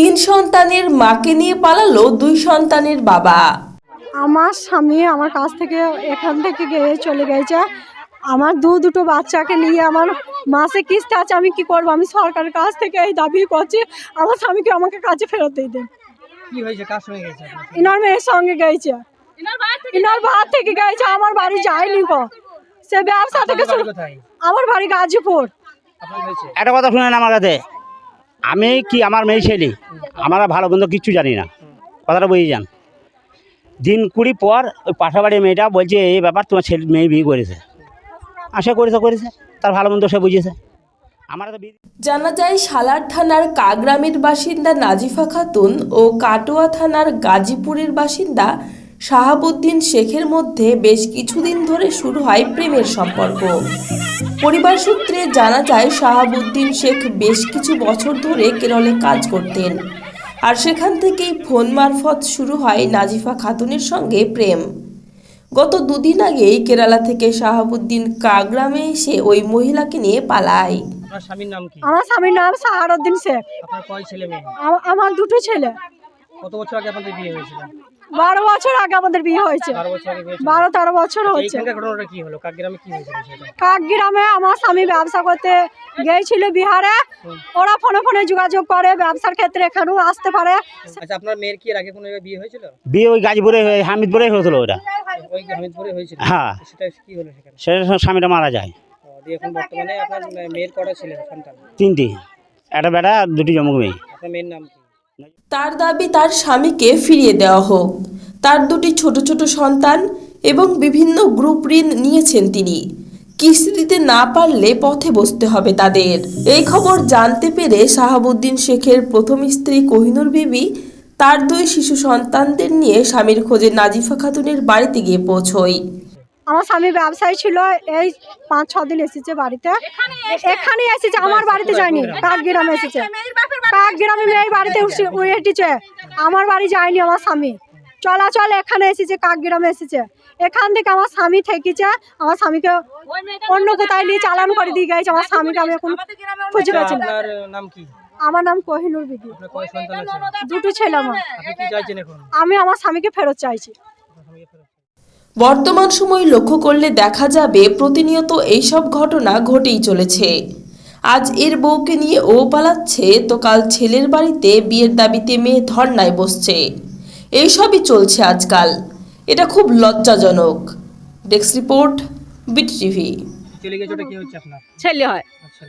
তিন সন্তানের মাকে নিয়ে পালালো দুই সন্তানের বাবা। আমার স্বামী আমার কাছ থেকে এখান থেকে গিয়ে চলে গেছে। আমার দু দুটো বাচ্চাকে নিয়ে আমার মাসে কিস্তি আছে আমি কি করব? আমি সরকারের কাছ থেকে এই দাবি করছি আমার স্বামীকে আমাকে কাছে ফেরত দিয়ে দেন। কি হয়েছে? কার সঙ্গে গেছে? ইনার মেয়ের সঙ্গে গেছে। ইনার ভাত থেকে গেছে আমার বাড়ি যায়নি গো। সে ব্যবসা থেকে শুরু আমার বাড়ি গাজীপুর। একটা কথা শুনেন আমার কাছে। আমি কি আমার মেয়ে ছেলে? আমরা ভালো মন্দ কিচ্ছু জানি না। কথাটা বুঝে যান। দিন কুড়ি পর ওই পাশাবাড়ির মেয়েটা বলছে এই ব্যাপার, তোমার ছেলে, মেয়ে বিয়ে করেছে। আশা করেছে করেছে। তার ভালো মন্দ সে বুঝেছে। জানা যায় সালার থানার কাগ্রামের বাসিন্দা নাজিফা খাতুন ও কাটোয়া থানার গাজীপুরের বাসিন্দা শাহাবুদ্দিন শেখের মধ্যে বেশ কিছুদিন ধরে শুরু হয় প্রেমের সম্পর্ক। পরিবার সূত্রে জানা যায় শাহাবুদ্দিন শেখ বেশ কিছু বছর ধরে কেরলে কাজ করতেন। আর সেখান থেকেই ফোন মারফত শুরু হয় নাজিফা খাতুনের সঙ্গে প্রেম। গত দুদিন আগেই কেরালা থেকে শাহাবুদ্দিন কাগ্রামে এসে ওই মহিলাকে নিয়ে পালায়। আপনার স্বামীর নাম কি? আমার স্বামীর নাম সাহারুদ্দিন শেখ। আপনার কয় ছেলে মেয়ে? আম- আমার দুটো ছেলে। কত বছর আগে আপনাদের বিয়ে হয়েছিল? বারো বছর আগে আমাদের বিয়ে হয়েছে। বারো তেরো বছর হচ্ছে এইখানকার ঘটনাটা কি হলো? কাকগ্রামে কি হয়েছিল সেটা আমার স্বামী ব্যবসা করতে গিয়েছিল বিহারে। ওরা ফোনে ফোনে যোগাযোগ করে ব্যবসার ক্ষেত্রে এখানেও আসতে পারে। আচ্ছা আপনার মেয়ের কি আগে কোনো বিয়ে হয়েছিল? বিয়ে ওই গাজীপুরে হয়ে- হামিদপুরে হয়েছিল ওটা ওই হামিদপুরে হয়েছিল? হ্যাঁ। সেটা কি হলো সেখানে? সে স্বামীটা মারা যায়। দিয়ে এখন বর্তমানে আপনার মেয়ের কটা ছেলে? সন্তান তিনটি। একটা বেটা দুটি জমুক মেয়ে। আপনার মেয়ের নাম কি? তার দাবি তার স্বামীকে ফিরিয়ে দেওয়া হোক। তার দুটি ছোট ছোট সন্তান এবং বিভিন্ন গ্রুপ ঋণ নিয়েছেন তিনি। কিস্তি দিতে না পারলে পথে বসতে হবে তাদের। এই খবর জানতে পেরে শাহাবুদ্দিন শেখের প্রথম স্ত্রী কোহিনুর বিবি তার দুই শিশু সন্তানদের নিয়ে স্বামীর খোঁজে নাজিফা খাতুনের বাড়িতে গিয়ে পৌঁছয়। আমার স্বামী ব্যবসায়ী ছিল এই পাঁচ ছ দিন এসেছে বাড়িতে। এখানে এসেছে? আমার বাড়িতে যায়নি কাক গ্রামে এসেছে। কাক গ্রামে মেয়ের বাড়িতে উঠছে- আমার বাড়ি যায়নি আমার স্বামী। চলাচল এখানে এসেছে কাক গ্রামে এসেছে। এখান থেকে আমার স্বামী থেকেছে আমার স্বামীকে অন্য কোথায় নিয়ে চালান করে দিয়ে গেছে আমার স্বামীকে আমি এখন খুঁজে কি? আমার নাম কোহিনুর বিবি। আপনার কয় সন্তান আছে? দুটো ছেলে আমার। আমি আমার স্বামীকে ফেরত চাইছি। বর্তমান সময় লক্ষ্য করলে দেখা যাবে প্রতিনিয়ত এইসব ঘটনা ঘটেই চলেছে। আজ এর বউকে নিয়ে ও পালাচ্ছে তো কাল ছেলের বাড়িতে বিয়ের দাবিতে মেয়ে ধর্নায় বসছে। এইসবই চলছে আজকাল। এটা খুব লজ্জাজনক। Desk report BT TV. চলে গেছে ওটা কি হচ্ছে আপনার? ছেলে হয়। আচ্ছা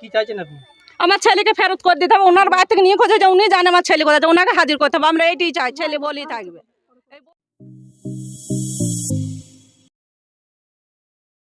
কি চাইছেন আপনি? আমার ছেলেকে ফেরত করে দিতে হবে ওনার বাড়ি থেকে নিয়ে খোঁজে যে উনি জানে আমার ছেলে কোথায় ওনাকে হাজির করতে হবে। আমরা এইটাই চাই ছেলে বলেই থাকবে।